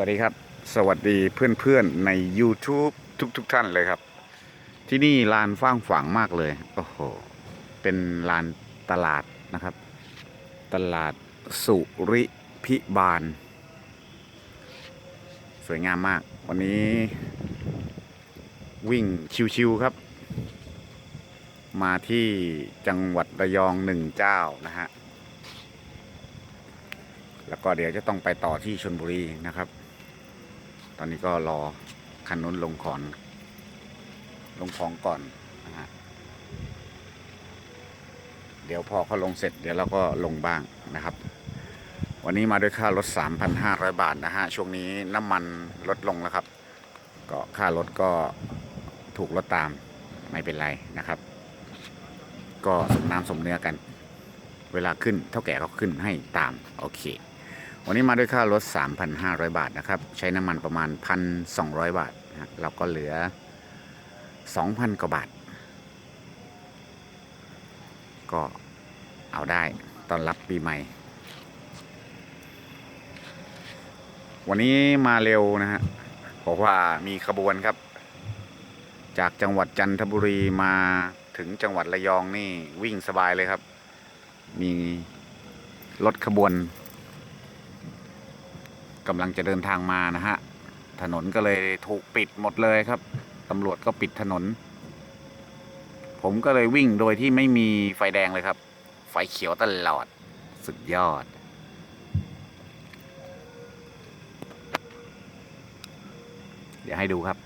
วัสดีครับ สวัสดีเพื่อนๆใน YouTube ทุกๆทท่านเลยครับ ที่นี่ลานฟ้างฝังมากเลยโอ้โหเป็นลานตลาดนะครับ ตลาดสุริพิบาล สวยงามมาก วันนี้ วิ่งชิวๆครับ มาที่จังหวัดระยองหนึ่งเจ้านะฮะแล้วก็เดี๋ยวจะต้องไปต่อที่ชนบุรีนะครับ ตอนนี้ก็รอคันนู้นลงขอนลงของก่อนนะฮะเดี๋ยวพอเขาลงเสร็จเดี๋ยวเราก็ลงบ้างนะครับ วันนี้มาด้วยค่ารถ 3,500 บาทนะฮะ ช่วงนี้น้ำมันลดลงแล้วครับ ก็ค่ารถก็ถูกลดตามไม่เป็นไรนะครับ ก็สมน้ำสมเนื้อกัน เวลาขึ้นเท่าแก่ก็ขึ้นให้ตาม โอเค วันนี้มาด้วยค่ารถ 3,500 บาทนะครับ ใช้น้ำมันประมาณ 1,200 บาทนะเราก็เหลือ 2,000 กว่าบาท ก็เอาได้ตอนรับปีใหม่ วันนี้มาเร็วนะฮะเพราะว่ามีขบวนครับ จากจังหวัดจันทบุรีมาถึงจังหวัดระยองนี่วิ่งสบายเลยครับ มีรถขบวน กำลังจะเดินทางมานะฮะ ถนนก็เลยถูกปิดหมดเลยครับตำรวจก็ปิดถนน ผมก็เลยวิ่งโดยที่ไม่มีไฟแดงเลยครับ ไฟเขียวตลอด สุดยอด เดี๋ยวให้ดูครับ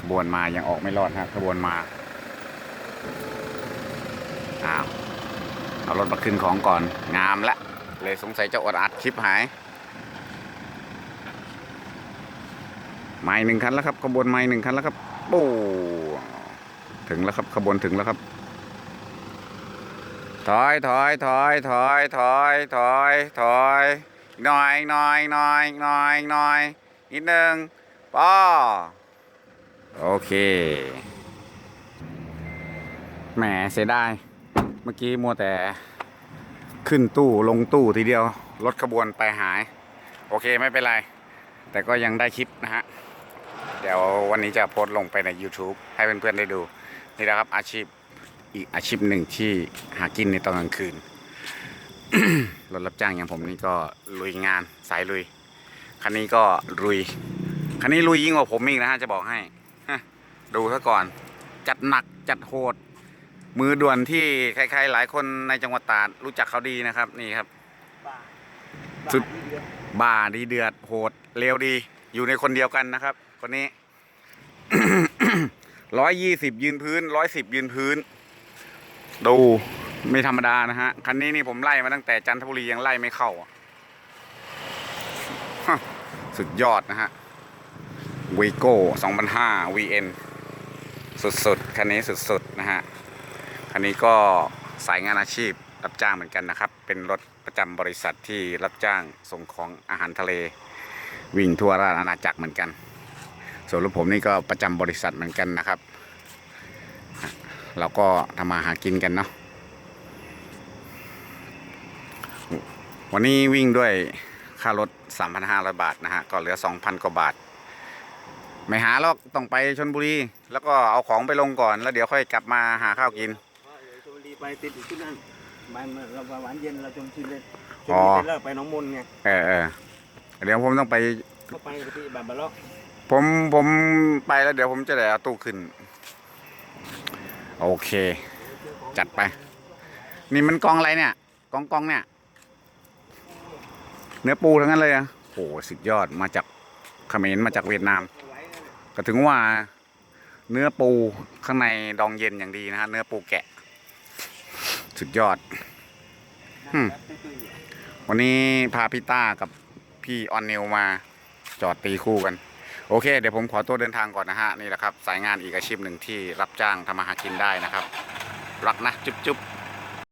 ขบวนมายังออกไม่รอดฮะขบวนมา อ้าวเอารถมาขึ้นของก่อน งามละ เลยสงสัยจะอดอัดคลิปหายไม้หนึ่งคันแล้วครับขบวนไม้หนึ่งคันแล้วครับโอ้ถึงแล้วครับขบวนถึงแล้วครับ ถอยถอยถอยถอยถอยถอยถอยหน่อยหน่อยหน่อยหน่อยหน่อยนิดหนึ่งป้อโอเคแหมเสียดาย เมื่อกี้มัวแต่ขึ้นตู้ลงตู้ทีเดียว รถขบวนไปหาย โอเคไม่เป็นไร แต่ก็ยังได้คลิปนะฮะ เดี๋ยววันนี้จะโพสต์ลงไปใน YouTube ให้เพื่อนๆได้ดู นี่นะครับอาชีพอีกอาชีพหนึ่งที่หากินในตอนกลางคืน รถรับจ้างอย่างผมนี่ก็ลุยงานสายลุย คันนี้ก็ลุย คันนี้ลุยยิ่งกว่าผมอีกนะฮะจะบอกให้ ดูซะก่อน จัดหนักจัดโหด มือด่วนที่ใครๆหลายคนในจังหวัดตราดรู้จักเขาดีนะครับ นี่ครับบ้าสุดบ้าที่เดือดบ้าดีเดือดโหดเร็วดี อยู่ในคนเดียวกันนะครับ คนนี้ ร้อยยี่สิบยืนพื้นร้อยสิบยืนพื้น ดูไม่ธรรมดานะฮะ คันนี้นี่ผมไล่มาตั้งแต่จันทบุรียังไล่ไม่เข้าอะฮะสุดยอดนะฮะวีโก้2005 VN สุดๆ คันนี้สุดๆ นะฮะ คันนี้ก็สายงานอาชีพรับจ้างเหมือนกันนะครับ เป็นรถประจำบริษัทที่รับจ้างส่งของอาหารทะเล วิ่งทั่วราชอาณาจักรเหมือนกัน ส่วนรถผมนี่ก็ประจำบริษัทเหมือนกันนะครับ เราก็ทำมาหากินกันเนาะวันนี้วิ่งด้วยค่ารถ 3,500 บาทนะฮะ ก็เหลือ 2,000 กว่าบาท ไม่หาหรอกต้องไปชนบุรี แล้วก็เอาของไปลงก่อน แล้วเดี๋ยวค่อยกลับมาหาข้าวกิน ไปติดอยู่ที่นั่นมันเราหวานเย็นเราจมชินเลยชลอ๋อบุรีเสร็จแล้วไปหน้องมนไงเออเออเดี๋ยวผมต้องไป ก็ไปที่บางบะเลาะผมผมไปแล้วเดี๋ยวผมจะได้เอาตู้ขึ้น โอเค จัดไป นี่มันกองอะไรเนี่ยกองกองเนี่ย เนื้อปูทั้งนั้นเลยอะโหสุดยอดมาจากเขมรมาจากเวียดนามไหวเลยก็ถึงว่าเนื้อปูข้างในดองเย็นอย่างดีนะฮะเนื้อปูแกะ สุดยอดอืมตื้อๆอยู่วันนี้พาพี่ต้ากับพี่ออนนิวมาจอดตีคู่กัน โอเค เดี๋ยวผมขอตัวเดินทางก่อนนะฮะ นี่แหละครับ สายงานอีกอาชีพหนึ่งที่รับจ้างทำมาหากินได้นะครับ รักนะ จุ๊บจุ๊บ